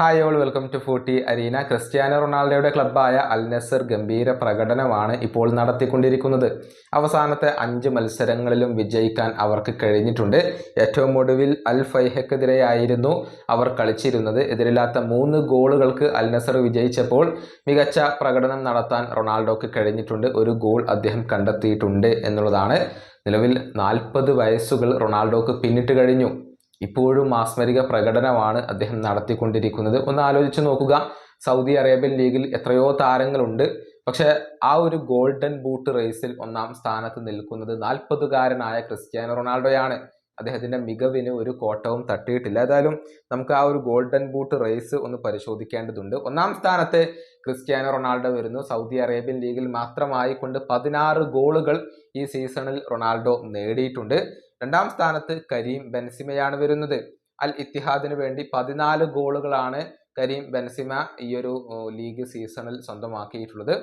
Hi all welcome to footy arena Cristiano റൊണാൾഡോയുടെ ക്ലബ്ബായ അൽ നസർ ഗംഭീര പ്രകടനമാണ് ഇപ്പോൾ നടത്തിക്കൊണ്ടിരിക്കുന്നത്. അവസാനത്തെ അഞ്ച് മത്സരങ്ങളിലും വിജയിക്കാൻ അവർക്ക് കഴിഞ്ഞിട്ടുണ്ട്. ഏറ്റവും ഒടുവിൽ അൽ ഫൈഹക്കെതിരെയായിരുന്നു അവർ കളിച്ചിരുന്നത്. എതിരില്ലാത്ത മൂന്ന് ഗോളുകൾക്ക് അൽ നസർ വിജയിച്ചപ്പോൾ മികച്ച പ്രകടനം നടത്താൻ റൊണാൾഡോക്ക് കഴിഞ്ഞിട്ടുണ്ട്. ഒരു ഗോൾ അദ്ദേഹം കണ്ടെത്തിയിട്ടുണ്ട് എന്നുള്ളതാണ്. നിലവിൽ നാൽപ്പത് വയസ്സുകൾ റൊണാൾഡോക്ക് പിന്നിട്ട് കഴിഞ്ഞു. ഇപ്പോഴും മാസ്മരിക പ്രകടനമാണ് അദ്ദേഹം നടത്തിക്കൊണ്ടിരിക്കുന്നത്. ഒന്ന് ആലോചിച്ച് നോക്കുക. സൗദി അറേബ്യൻ ലീഗിൽ എത്രയോ താരങ്ങളുണ്ട്. പക്ഷെ ആ ഒരു ഗോൾഡൻ ബൂട്ട് റേസിൽ ഒന്നാം സ്ഥാനത്ത് നിൽക്കുന്നത് നാൽപ്പതുകാരനായ ക്രിസ്ത്യാനോ റൊണാൾഡോയാണ്. അദ്ദേഹത്തിന്റെ മികവിന് ഒരു കോട്ടവും തട്ടിയിട്ടില്ല. ഏതായാലും നമുക്ക് ആ ഒരു ഗോൾഡൻ ബൂട്ട് റേസ് ഒന്ന് പരിശോധിക്കേണ്ടതുണ്ട്. ഒന്നാം സ്ഥാനത്ത് ക്രിസ്ത്യാനോ റൊണാൾഡോ വരുന്നു. സൗദി അറേബ്യൻ ലീഗിൽ മാത്രമായി കൊണ്ട് പതിനാറ് ഗോളുകൾ ഈ സീസണിൽ റൊണാൾഡോ നേടിയിട്ടുണ്ട്. രണ്ടാം സ്ഥാനത്ത് കരീം ബെൻസിമയാണ് വരുന്നത്. അൽ ഇത്തിഹാദിന് വേണ്ടി പതിനാല് ഗോളുകളാണ് കരീം ബെൻസിമ ഈ ഒരു ലീഗ് സീസണിൽ സ്വന്തമാക്കിയിട്ടുള്ളത്.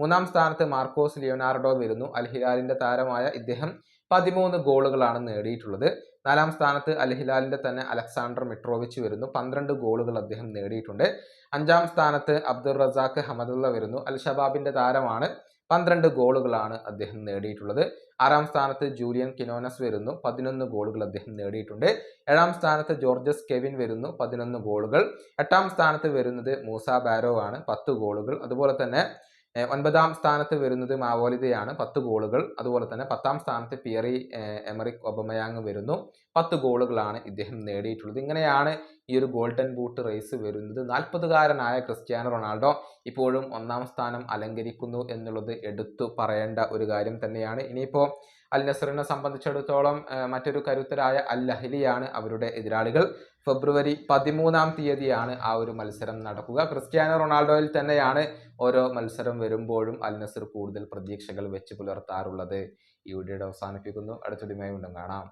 മൂന്നാം സ്ഥാനത്ത് മാർക്കോസ് ലിയോനാർഡോ വരുന്നു. അൽ ഹിലാലിന്റെ താരമായ ഇദ്ദേഹം പതിമൂന്ന് ഗോളുകളാണ് നേടിയിട്ടുള്ളത്. നാലാം സ്ഥാനത്ത് അൽഹിലാലിന്റെ തന്നെ അലക്സാണ്ടർ മിട്രോവിച്ച് വരുന്നു. പന്ത്രണ്ട് ഗോളുകൾ അദ്ദേഹം നേടിയിട്ടുണ്ട്. അഞ്ചാം സ്ഥാനത്ത് അബ്ദുൾ റസാഖ് ഹമദുള്ള വരുന്നു. അൽ ഷബാബിന്റെ താരമാണ്. പന്ത്രണ്ട് ഗോളുകളാണ് അദ്ദേഹം നേടിയിട്ടുള്ളത്. ആറാം സ്ഥാനത്ത് ജൂലിയൻ കിനോനസ് വരുന്നു. പതിനൊന്ന് ഗോളുകൾ അദ്ദേഹം നേടിയിട്ടുണ്ട്. ഏഴാം സ്ഥാനത്ത് ജോർജസ് കെവിൻ വരുന്നു. പതിനൊന്ന് ഗോളുകൾ. എട്ടാം സ്ഥാനത്ത് വരുന്നത് മൂസ ബാരോ ആണ് പത്ത് ഗോളുകൾ. അതുപോലെ തന്നെ ഒൻപതാം സ്ഥാനത്ത് വരുന്നത് മാവോലിതയാണ്. പത്ത് ഗോളുകൾ. അതുപോലെ തന്നെ പത്താം സ്ഥാനത്ത് പിയറി എമറിക് ഒബമയാങ് വരുന്നു. പത്ത് ഗോളുകളാണ് ഇദ്ദേഹം നേടിയിട്ടുള്ളത്. ഇങ്ങനെയാണ് ഈ ഒരു ഗോൾഡൻ ബൂട്ട് റേസ് വരുന്നത്. നാൽപ്പതുകാരനായ ക്രിസ്ത്യാനോ റൊണാൾഡോ ഇപ്പോഴും ഒന്നാം സ്ഥാനം അലങ്കരിക്കുന്നു എന്നുള്ളത് എടുത്തു പറയേണ്ട ഒരു കാര്യം തന്നെയാണ്. ഇനിയിപ്പോൾ അൽ നസറിനെ സംബന്ധിച്ചിടത്തോളം മറ്റൊരു കരുത്തരായ അൽ ലഹലിയാണ് അവരുടെ എതിരാളികൾ. ഫെബ്രുവരി പതിമൂന്നാം തീയതിയാണ് ആ ഒരു മത്സരം നടക്കുക. ക്രിസ്ത്യാനോ റൊണാൾഡോയിൽ തന്നെയാണ് ഓരോ മത്സരം വരുമ്പോഴും അൽ നസർ കൂടുതൽ പ്രതീക്ഷകൾ വെച്ച് പുലർത്താറുള്ളത്. ഈ വീഡിയോയുടെ അവസാനിപ്പിക്കുന്നു. അടുത്തൊരുമായി ഉണ്ടും കാണാം.